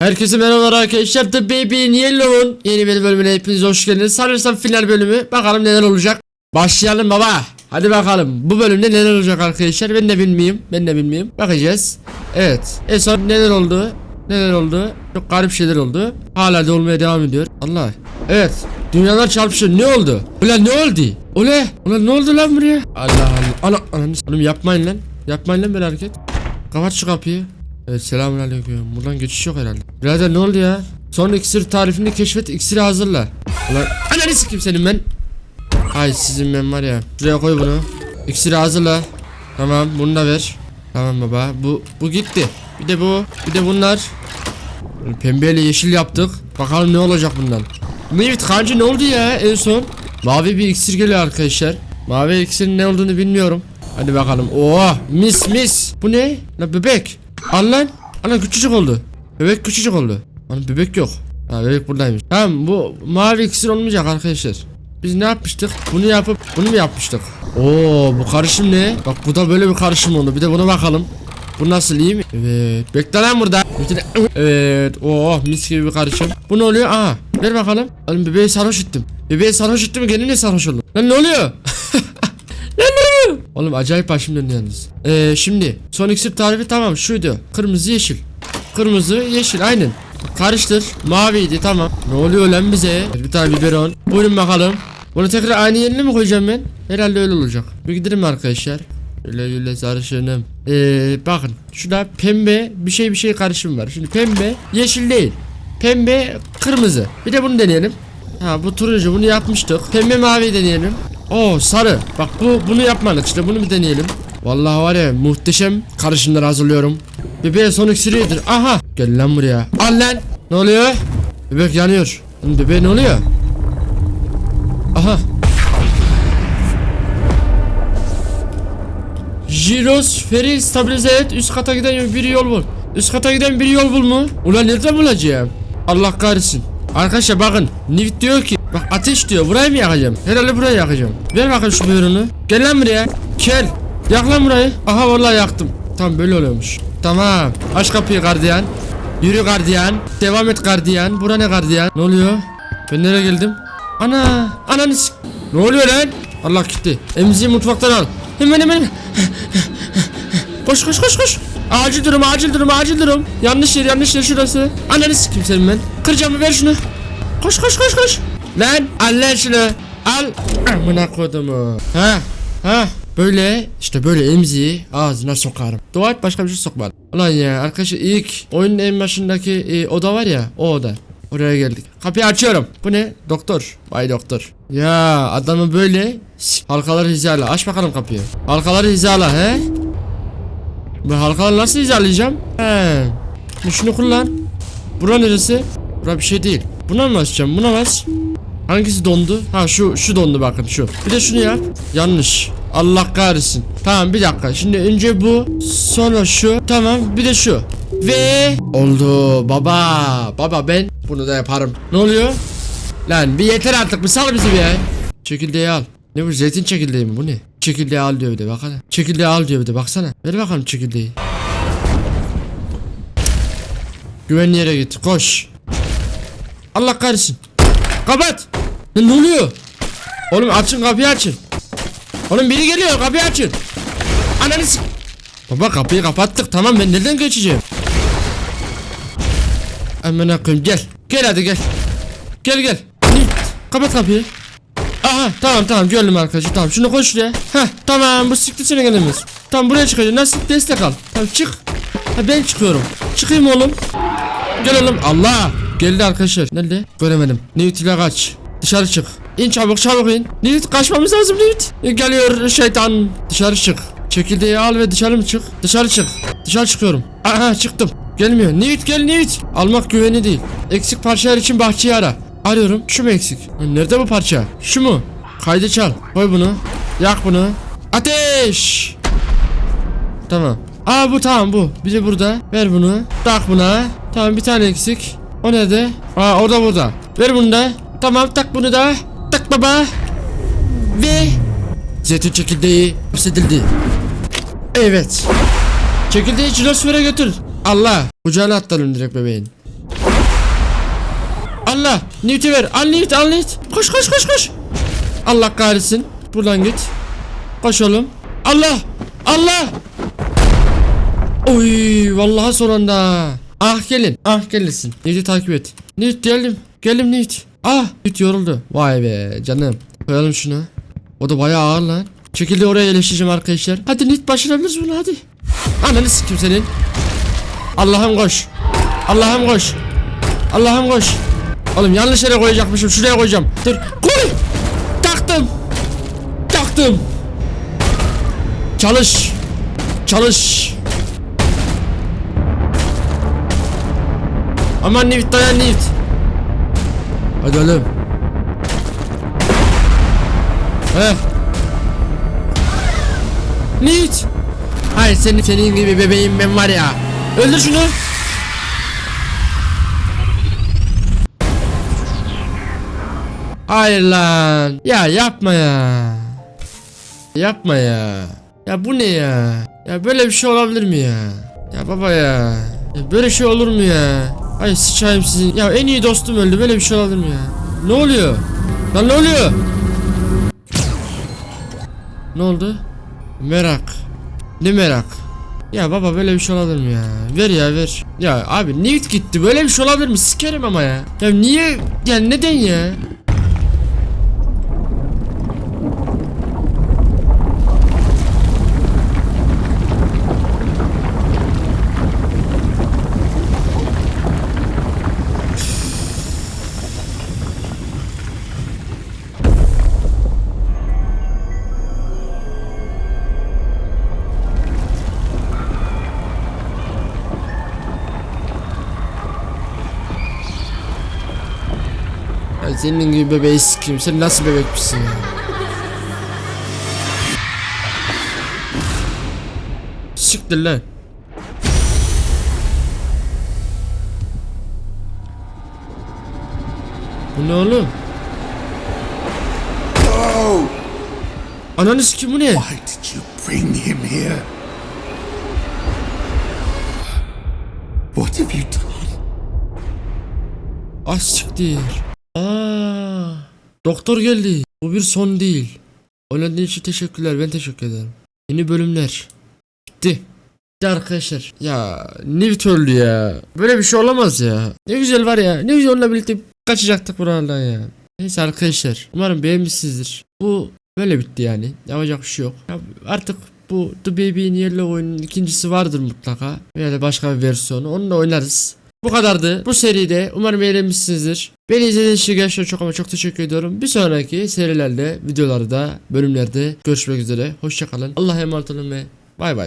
Herkese merhabalar arkadaşlar. The Baby'in Yellow'un yeni bir bölümüne hepiniz hoş geldiniz. Sanırsam final bölümü. Bakalım neler olacak. Başlayalım baba. Hadi bakalım. Bu bölümde neler olacak arkadaşlar? Ben de bilmiyorum. Ben de bilmiyorum. Bakacağız. Evet. En son neler oldu? Neler oldu? Çok garip şeyler oldu. Hala da olmaya devam ediyor. Allah. Evet. Dünyalar çarpışıyor. Ne oldu? Ulan ne oldu? Ule. Ulan ne oldu lan buraya? Allah Allah. Ana, ananı yapmayın lan. Yapmayın lan böyle hareket. Kapat şu kapıyı. Evet selamünaleyküm. Buradan geçiş yok herhalde. Birader ne oldu ya? Son iksir tarifini keşfet iksiri hazırla. Ulan ananı sikeyim senin ben. Ay sizin ben var ya. Şuraya koy bunu. İksiri hazırla. Tamam bunu da ver. Tamam baba. Bu bu gitti. Bir de bu. Bir de bunlar. Pembeyle yeşil yaptık. Bakalım ne olacak bundan. Mevit kancı ne oldu ya en son? Mavi bir iksir geliyor arkadaşlar. Mavi iksirin ne olduğunu bilmiyorum. Hadi bakalım. Oo mis mis. Bu ne? La bebek. Al lan. Lan küçücük oldu. Bebek küçücük oldu. Lan bebek yok. Ha bebek buradaymış. Tamam bu mavi iksir olmayacak arkadaşlar. Biz ne yapmıştık? Bunu yapıp bunu mu yapmıştık? Oo bu karışım ne? Bak bu da böyle bir karışım oldu. Bir de buna bakalım. Bu nasıl iyi mi? Evet. Bekle lan burada. Evet. Oh mis gibi bir karışım. Bu ne oluyor? Aha. Ver bakalım. Oğlum bebeği sarhoş ettim. Bebeği sarhoş ettim. Gene ne sarhoş oldum? Lan ne oluyor? Oğlum acayip başım döndü yalnız. Ee, şimdi son iksir tarifi tamam şuydu. Kırmızı yeşil. Kırmızı yeşil aynen. Karıştır. Maviydi tamam. Ne oluyor lan bize? Bir tane biberon. Buyurun bakalım. Bunu tekrar aynı yerine mi koyacağım ben? Herhalde öyle olacak. Bir gidelim arkadaşlar. Öyle öyle sarışınım. Ee, bakın şurada pembe bir şey bir şey karışım var. Şimdi pembe yeşil değil. Pembe kırmızı. Bir de bunu deneyelim. Ha bu turuncu bunu yapmıştık. Pembe mavi deneyelim. Oo sarı. Bak bu bunu yapmadık işte bunu bir deneyelim. Vallahi var ya muhteşem karışımlar hazırlıyorum. Bebeğe son iksiri yedir. Aha. Gel lan buraya. Al lan. Ne oluyor? Bebek yanıyor. Bebeğe ne oluyor? Aha. Jirosferi stabilize et. Üst kata giden bir yol bul. Üst kata giden bir yol bul mu? Ulan nerede bulacağım? Allah kahretsin. Arkadaşlar bakın. Nivit diyor ki bak ateş diyor. Burayı mı yakacağım? Herhalde burayı yakacağım. Ver bakın şu buyruğunu. Gel lan buraya. Gel. Yak lan burayı. Aha vallahi yaktım. Tamam böyle oluyormuş. Tamam. Aç kapıyı gardiyan. Yürü gardiyan. Devam et gardiyan. Bura ne gardiyan? Ne oluyor? Ben nereye geldim? Ana. Ananı Ne oluyor lan? Allah gitti. Emziği mutfaktan al. Hemen hemen. Koş koş koş koş. Acil durum acil durum acil durum. Yanlış yer yanlış yer şurası. Ananı sikim senin ben. Kıracağım ver şunu. Koş koş koş koş. Lan al lan şunu. Al. Amına kodumu. Ha ha. Böyle işte böyle emziği ağzına sokarım. Dua başka bir şey sokmadım. Ulan ya arkadaşlar ilk oyunun en başındaki e, oda var ya o oda. Oraya geldik. Kapıyı açıyorum. Bu ne? Doktor. Vay doktor. Ya adamı böyle halkaları hizala. Aç bakalım kapıyı. Halkaları hizala he? Bu halkaları nasıl hizalayacağım? He. Şunu kullan. Bura neresi? Bura bir şey değil. Buna mı açacağım? Buna bas. Hangisi dondu? Ha şu şu dondu bakın şu. Bir de şunu yap. Yanlış. Allah kahretsin. Tamam bir dakika. Şimdi önce bu, sonra şu. Tamam bir de şu. Ve oldu baba. Baba ben bunu da yaparım. Ne oluyor? Lan bir yeter artık bir sal bizi ya. Çekirdeği al. Ne bu zeytin çekirdeği mi bu ne? Çekirdeği al diyor bir de baksana. Çekirdeği al diyor bir de baksana. Ver bakalım çekirdeği. Güvenli yere git koş. Allah kahretsin. Kapat. Ne oluyor? Oğlum açın kapıyı açın. Oğlum biri geliyor kapıyı açın. Ananı Baba kapıyı kapattık tamam ben nereden geçeceğim? Aman koyayım gel. Gel hadi gel. Gel gel. Kapat kapıyı. Aha tamam tamam gördüm arkadaşlar tamam şunu koy şuraya. Heh tamam bu siktir seni gelemez. Tamam buraya çıkacağım nasıl destek al. Tamam çık. Ha ben çıkıyorum. Çıkayım oğlum. Gel oğlum. Allah. Geldi arkadaşlar. Nerede? Göremedim. Newt ile kaç. Dışarı çık. İn çabuk çabuk in. Newt kaçmamız lazım Newt. E, Geliyor şeytan. Dışarı çık. Çekirdeği al ve dışarı mı çık? Dışarı çık. Dışarı çıkıyorum. Aha çıktım. Gelmiyor. Newt gel Newt. Almak güveni değil. Eksik parçalar için bahçeyi ara. Arıyorum. Şu mu eksik? Ha, Nerede bu parça? Şu mu? Kaydı çal. Koy bunu. Yak bunu. Ateş. Tamam. Aa bu tamam bu. Bir de burada. Ver bunu. Tak buna. Tamam bir tane eksik. O nerede? Aa orada burada. Ver bunu da. Tamam tak bunu da. Tak baba. Ve zeytin çekirdeği hapsedildi. Evet. Çekirdeği cilosfere götür. Allah. Kucağına attalım direkt bebeğin. Allah. Newt'i ver. Al Newt al Newt. Koş koş koş koş. Allah kahretsin. Buradan git. Koş oğlum. Allah. Allah. Oy vallahi son anda. Ah gelin. Ah gelirsin. Newt'i takip et. Newt geldim. Geldim Newt. Ah Newt yoruldu. Vay be canım. Koyalım şunu. O da bayağı ağır lan. Çekildi oraya yerleştireceğim arkadaşlar. Hadi Newt başarabiliriz bunu hadi. Ananı sikim senin. Allah'ım koş. Allah'ım koş. Allah'ım koş. Oğlum yanlış yere koyacakmışım. Şuraya koyacağım. Dur. Koy. Taktım. Taktım. Çalış. Çalış. Aman Nivit dayan Nivit. Hadi oğlum. Heh. Nivit. Hayır senin senin gibi bebeğim ben var ya. Öldür şunu. Hayır lan. Ya yapma ya. Yapma ya. Ya bu ne ya? Ya böyle bir şey olabilir mi ya? Ya baba ya. ya böyle şey olur mu ya? Ay sıçayım sizin. Ya en iyi dostum öldü. Böyle bir şey olabilir mi ya? Ne oluyor? Lan ne oluyor? Ne oldu? Merak. Ne merak? Ya baba böyle bir şey olabilir mi ya? Ver ya ver. Ya abi Newt gitti. Böyle bir şey olabilir mi? Sikerim ama ya. Ya niye? Ya neden ya? Senin gibi bebeği sikeyim. Sen nasıl bebekmişsin ya? Siktir lan. Bu ne oğlum? Ananı sikeyim bu ne? Why did you bring him here? What have you done? Ah siktir. Aa, doktor geldi. Bu bir son değil. Oynadığın için teşekkürler. Ben teşekkür ederim. Yeni bölümler. Bitti. Bitti arkadaşlar. Ya Nivit öldü ya. Böyle bir şey olamaz ya. Ne güzel var ya. Ne güzel onunla birlikte kaçacaktık buralardan ya. Neyse arkadaşlar. Umarım beğenmişsinizdir. Bu böyle bitti yani. Yapacak bir şey yok. Ya artık bu The Baby in Yellow oyunun ikincisi vardır mutlaka. Veya da başka bir versiyonu. Onu da oynarız. Bu kadardı. Bu seride umarım eğlenmişsinizdir. Beni izlediğiniz için gerçekten çok ama çok teşekkür ediyorum. Bir sonraki serilerde, videolarda, bölümlerde görüşmek üzere. Hoşçakalın. Allah'a emanet olun ve bay bay.